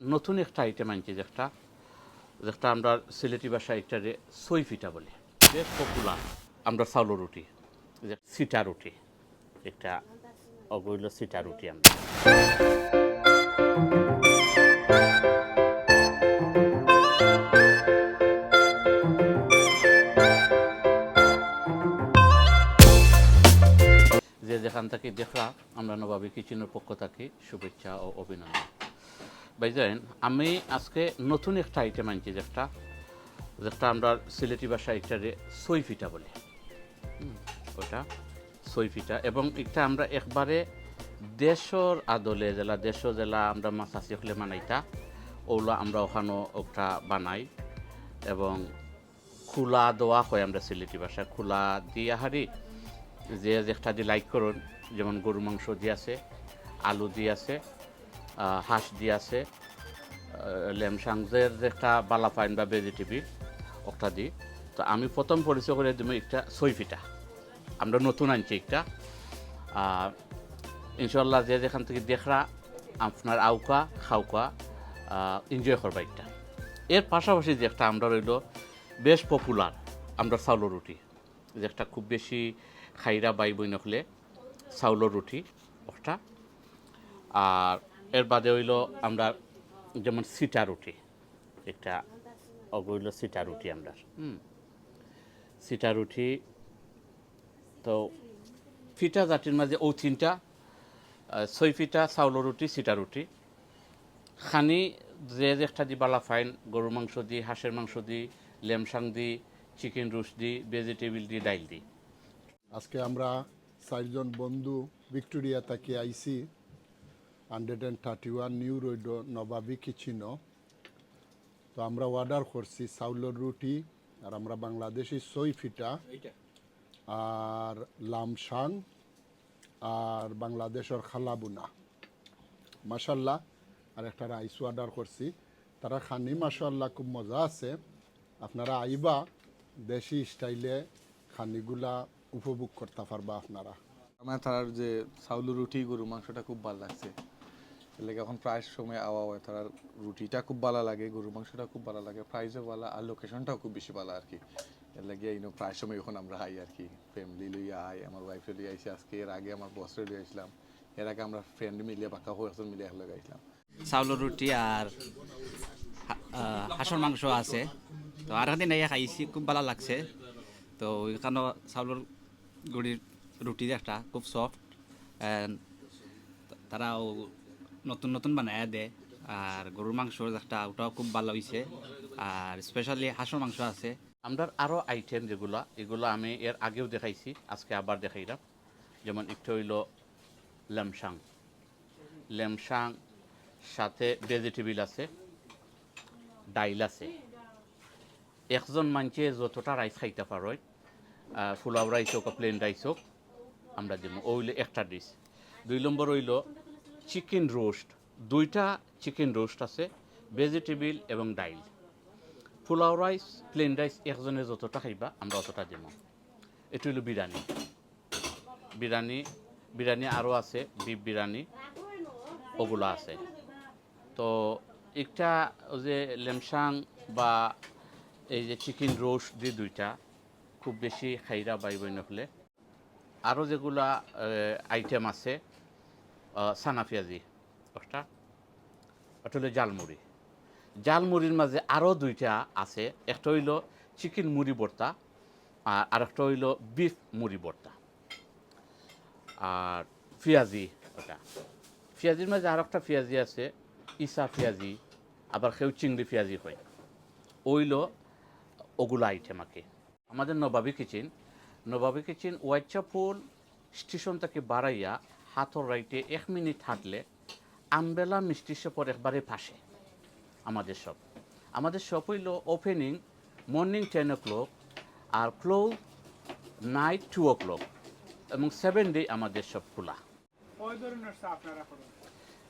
নতুন একটা আইটেম আনছি যেটা যেটা আমরা সিলেটি ভাষায় এটারে সই ফিটা বলি। বেশ পপুলার, আমরা চাউল রুটি, যে সিটা রুটি, একটা অগৈল সিটা রুটি আমরা। যে যেখান থেকে দেখরা আমরা নবাবী কিচেনের পক্ষ থেকে শুভেচ্ছা ও অভিনন্দন। ভাইজান আমি আজকে নতুন একটা আইটেম আনছি যেটা যেটা আমরা সিলেটি ভাষায় এটারে সই ফিটা বলি। ওটা সই ফিটা এবং এটা আমরা একবারে দেশর আদলে, জেলা দেশ জেলা আমরা মাছাসি হলে মানাইতা, ওগুলো আমরা ওখানে ওটা বানাই। এবং খোলা দেওয়া হয় আমরা সিলেটি ভাষায়। খোলা দিয়ে হারি যে যেটা দিয়ে লাইক করুন, যেমন গরু মাংস দিয়ে আছে, আলু দিয়ে আছে হাঁস দিয়ে আছে লেমসাংজের যে একটা বালাফাইন বা ভেজিটেবিল ওটা দিই তো আমি প্রথম পরিচয় করে দিব একটা সইফিটা আমরা নতুন আনছি একটা। ইনশাল্লাহ যে যেখান থেকে দেখরা, আপনার আউকা, খাউকা এনজয় করবা একটা। এর পাশাপাশি যে একটা আমরা রইল, বেশ পপুলার আমরা চাউলের রুটি। যে একটা খুব বেশি খাইরা বাই বই নকলে চাউলের রুটি ওটা আর এর বাদে হইল আমরা যেমন সিটা রুটি একটা অগৈল সিটা রুটি আমরা। হুম। সিটা রুটি তো ফিটা জাতির মাঝে ও তিনটা ছয় ফিটা চাউলের রুটি সিটা রুটি। খানি যে যে একটা দি বালা ফাইন গরুর মাংস দি হাঁসের মাংস দি লেমসাং দি চিকেন রোস্ট দি ভেজিটেবিল দি ডাইল দি। আজকে আমরা চারজন বন্ধু ভিক্টোরিয়া তাকে আইসি hundred and thirty one new road নবাবি কিচিনো তো আমরা অর্ডার করছি চাউলের রুটি আর আমরা বাংলাদেশি সই ফিটা আর লামসাং আর বাংলাদেশের খালাবুনা। মাসাল্লাহ আর একটা রাইস অর্ডার করছি। তারা খানি মাসাল্লাহ খুব মজা আছে। আপনারা আইবা দেশি স্টাইলে খানিগুলা উপভোগ করতে পারবা আপনারা। আমার তার যে চাউল রুটি গরু মাংসটা খুব ভালো লাগছে। এলাকা এখন প্রায় সময় আওয়া হয় তার রুটিটা খুব ভালো লাগে, গরুর মাংসটা খুব ভালো লাগে প্রাইসও ভালো, আর লোকেশনটাও খুব বেশি ভালো আর কি এর লাগে এই প্রায় সময় এখন আমরা আই আর কি ফ্যামিলি লইয়া আই আমার ওয়াইফে লিয়ে আইসি আজকে, এর আগে আমার বসরে লিয়ে আসলাম এর আগে আমরা ফ্রেন্ড মিলিয়ে বাঁকা হয়ে একজন মিলিয়ে একলগে আইলাম চাউলের রুটি আর হাঁসের মাংস আছে। তো আর দিন এই খাইছি, খুব ভালো লাগছে। তো ওইখানে চাউলের গুড়ির রুটি একটা খুব সফট তারাও নতুন নতুন বানায় দেয় আর গরুর মাংস একটা ওটাও খুব ভালো হয়েছে আর স্পেশালি হাঁসের মাংস আছে। আমরা আরও আইটেম যেগুলো, এগুলো আমি এর আগেও দেখাইছি, আজকে আবার দেখাইলাম। যেমন একটু হইল ল্যামসাং। লেমসাং সাথে ভেজিটেবিল আছে, ডাইল আছে। একজন মানুষে যতটা রাইস খাইতে পারয় ফুলাও রাইস হোক প্লেন রাইস হোক, আমরা দিব ওইলে একটা ডিশ দুই নম্বর হইল চিকেন রোস্ট, দুইটা চিকেন রোস্ট আছে, ভেজিটেবিল এবং ডাইল। পোলাও রাইস, প্লেন রাইস, একজনে যতটা খাইবা, আমরা অতটা দিব। এটু হলো বিরিয়ানি। বিরিয়ানি বিরিয়ানি আরও আছে, বিফ বিরিয়ানি, ওগুলো আছে। তো একটা যে লেমসাং বা এই যে চিকেন রোস্ট দিয়ে দুইটা, খুব বেশি খাইরা বাই বই নকলে আরও যেগুলা আইটেম আছে আহ, সানা পেঁয়াজি ওটা হলো জালমুড়ি। জালমুড়ির মাঝে আরও দুইটা আছে। একটা হইল চিকেন মুড়ি ভর্তা আর আরেকটা হইল বিফ মুড়ি ভর্তা। আর পেঁয়াজি ওটা। পেঁয়াজির মাঝে আর একটা পেঁয়াজি আছে ইসা পেঁয়াজি আবার কেউ চিংড়ি পেঁয়াজি হয়। ওইল ওগুলো আইটেম আকে। আমাদের নবাবী কিচেন। নবাবী কিচেন ওয়াইচাপুল স্টেশন থেকে বাড়াইয়া হাতর রাইটে এক মিনিট হাঁটলে আমবেলা মিষ্টি শপের একবারে পাশে। আমাদের শপ আমাদের শপ হইল opening morning ten o'clock আর close night two o'clock এবং সেভেন ডে আমাদের শপ খোলা।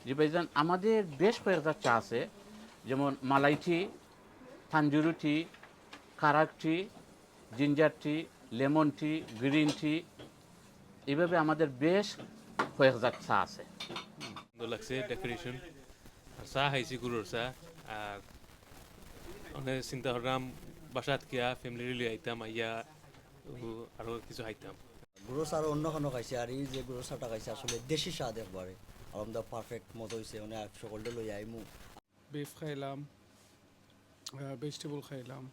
জি ভাইজান আমাদের বেশ কয়েকটা চা আছে। যেমন মালাই টি থানজুরি tea কারাক tea ginger tea lemon tea green tea. এইভাবে আমাদের বেশ কয়েক জাত চা আছে সুন্দর লাগছে ডেকোরেশন আর চাহ খাইছি গৰুৰ চাহ আর মানে চিন্তা করলাম বাসাত কিয়া ফ্যামিলি লিয়ে আইতাম আইয়া উ- আরও কিছু খাইতাম গুঁড়ো চার অন্য কোনো খাইছে আর এই যে গুঁড়ো চাটা খাইছে আসলে দেশি স্বাদ একবারে আলহামদা পারফেক্ট মতো হয়েছে মানে সকলটা লই আইমু বিফ খাইলাম ভেজিটেবল খাইলাম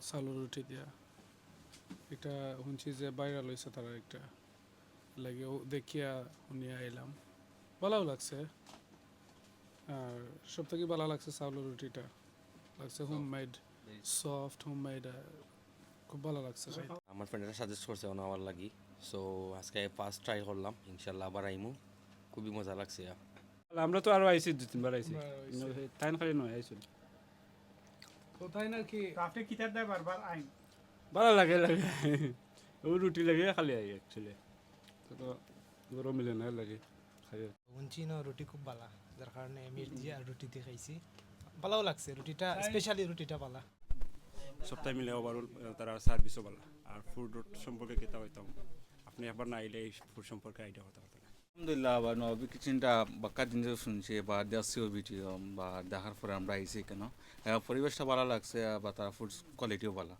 চাউলের রুটি দিয়া এটা শুনছি যে বাইরে লইছে তারা একটা লাগে ও দেখিয়া শুনিয়া আইলাম। ভালো লাগছে। আর সব থেকে ভালো লাগছে চাউলের রুটিটা। লাগছে home made soft home made খুব ভালো লাগছে। আমার ফ্রেন্ডরা সাজেস্ট করছে অন আমার লাগি। সো আজকে ফার্স্ট ট্রাই করলাম। ইনশাল্লাহ আবার আইমু। খুবই মজা লাগছে আমরা তো আরও আইছি দু তিনবার আইছি। টাইম খালি নয় আইছি। কোথায় নাকি? তো আপনি কিতাব দেয় বারবার আইন। ভালো লাগে লাগে। ও রুটি লাগে খালি আই অ্যাকচুয়ালি তো গরম মিলে না লাগে খাই। শুনছি ন রুটি খুব ভালা যার কারণে মির্জি আর রুটি দিয়ে খাইছি। ভালোও লাগছে রুটিটা স্পেশালি রুটিটা ভালা সপ্তাহে মিলে ওভারঅল তারা সার্ভিসও ভালো আর ফুড সম্পর্কে কেতা হইতাম আপনি একবার না আইলে এই ফুড সম্পর্কে আইডিয়া হতে পারতেন আলহামদুলিল্লাহ বা নবী কিচেনটা বাক্কা জিনিস শুনছি বা দেখছিও ভিডিও বা দেখার পরে আমরা আইছি কেন। পরিবেশটা ভালো লাগছে বা তার ফুড কোয়ালিটিও ভালো